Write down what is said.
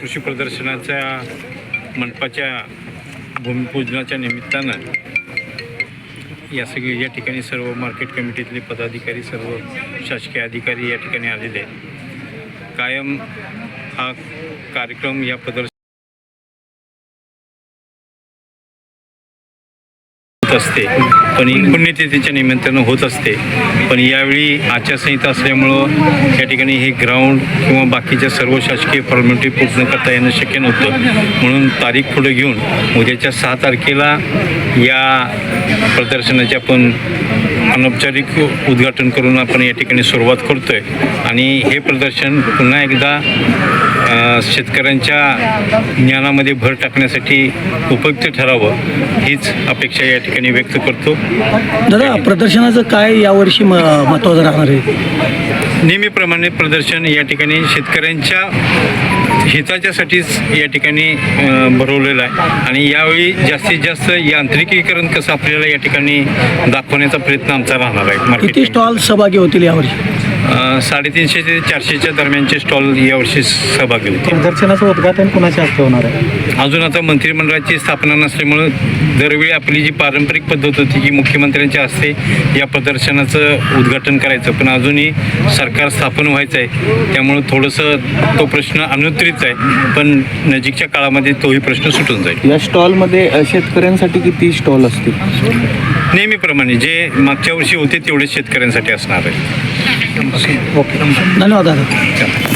कृषी प्रदर्शनाच्या मंडपाच्या भूमिपूजनाच्या निमित्तानं या सगळी या ठिकाणी सर्व मार्केट कमिटीतले पदाधिकारी सर्व शासकीय अधिकारी या ठिकाणी आलेले आहेत. कायम हा कार्यक्रम या प्रदर्शन होत असते. पण ही पुण्यतिथीच्या निमित्तानं होत असते. पण यावेळी आचारसंहिता असल्यामुळं या ठिकाणी हे ग्राउंड किंवा बाकीच्या सर्व शासकीय फॉर्मॅलिटी पूर्ण करता येणं शक्य नव्हतं. म्हणून तारीख पुढे घेऊन उद्याच्या सहा तारखेला या प्रदर्शनाच्या आपण अनौपचारिक उद्घाटन करून आपण या ठिकाणी सुरुवात करतो आहे आणि हे प्रदर्शन पुन्हा एकदा शेतकऱ्यांच्या ज्ञानामध्ये भर टाकण्यासाठी उपयुक्त ठरावं हीच अपेक्षा या ठिकाणी व्यक्त करतो. दादा प्रदर्शनाचं काय यावर्षी म महत्त्वाचं राहणार आहे? नेहमीप्रमाणे प्रदर्शन या ठिकाणी शेतकऱ्यांच्या हिताच्यासाठीच या ठिकाणी भरवलेलं आहे. आणि यावेळी जास्तीत जास्त यांत्रिकीकरण कसं आपल्याला या ठिकाणी दाखवण्याचा प्रयत्न आमचा राहणार आहे. किती स्टॉल सहभागी होतील यावर्षी? अ, साडेतीनशे ते चारशेच्या दरम्यानचे स्टॉल यावर्षी सहभागी होते. प्रदर्शनाचं उद्घाटन कुणाच्या हस्ते होणार आहे? अजून आता मंत्रिमंडळाची स्थापना नसल्यामुळं दरवेळी आपली जी पारंपरिक पद्धत होती की मुख्यमंत्र्यांच्या हस्ते या प्रदर्शनाचं उद्घाटन करायचं पण अजूनही सरकार स्थापन व्हायचं आहे त्यामुळं थोडंसं तो प्रश्न अनुत्तरित आहे पण नजीकच्या काळामध्ये तोही प्रश्न सुटून जाईल. या स्टॉलमध्ये शेतकऱ्यांसाठी किती स्टॉल असतील? नेहमीप्रमाणे जे मागच्या वर्षी होते तेवढेच शेतकऱ्यांसाठी असणार आहे धन्यवाद दादा.